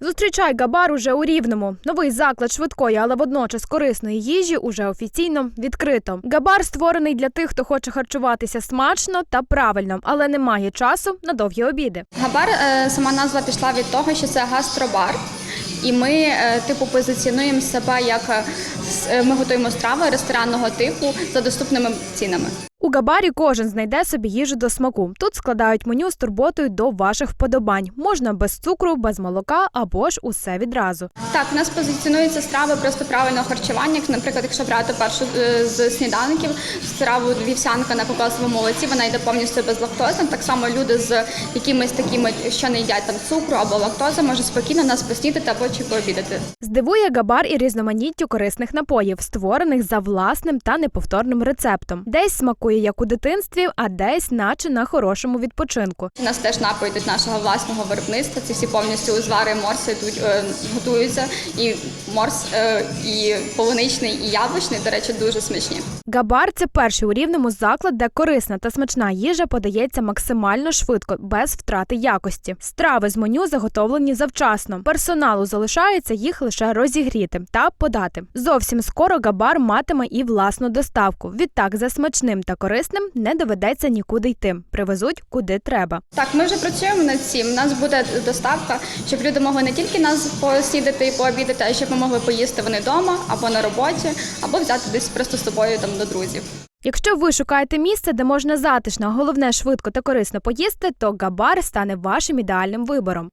Зустрічай Габар уже у Рівному. Новий заклад швидкої, але водночас корисної їжі уже офіційно відкрито. Габар створений для тих, хто хоче харчуватися смачно та правильно, але не має часу на довгі обіди. Габар е, сама назва пішла від того, що це гастробар. І ми, е, типу, позиціонуємо себе як е, ми готуємо страви ресторанного типу за доступними цінами. У Габарі кожен знайде собі їжу до смаку. Тут складають меню з турботою до ваших вподобань. Можна без цукру, без молока або ж усе відразу. Так, у нас позиціонуються страви просто правильного харчування. Наприклад, якщо брати першу е, з сніданків, страву вівсянка на кокосовому молоці, вона йде повністю безлактозна. Так само люди з якимись такими, що не їдять там цукру або лактозу, можуть спокійно нас поснідати або чи пообідати. Здивує Габар і різноманіттю корисних напоїв, створених за власним та неповторним рецептом. Десь смакує як у дитинстві, а десь, наче на хорошому відпочинку. У нас теж напої від нашого власного виробництва. Ці всі повністю узвари морси йдуть, е, готуються. І морс, е, і полуничний, і яблучний, до речі, дуже смачні. Габар це перший у рівному заклад, де корисна та смачна їжа подається максимально швидко, без втрати якості. Страви з меню заготовлені завчасно. Персоналу залишається їх лише розігріти та подати. Зовсім скоро Габар матиме і власну доставку. Відтак за смачним та корисним не доведеться нікуди йти. Привезуть куди треба. Так, ми вже працюємо над цим. У нас буде доставка, щоб люди могли не тільки нас поснідати і пообідати, а щоб ми могли поїсти вони вдома або на роботі, або взяти десь просто з собою там до друзів. Якщо ви шукаєте місце, де можна затишно, головне швидко та корисно поїсти, то Габар стане вашим ідеальним вибором.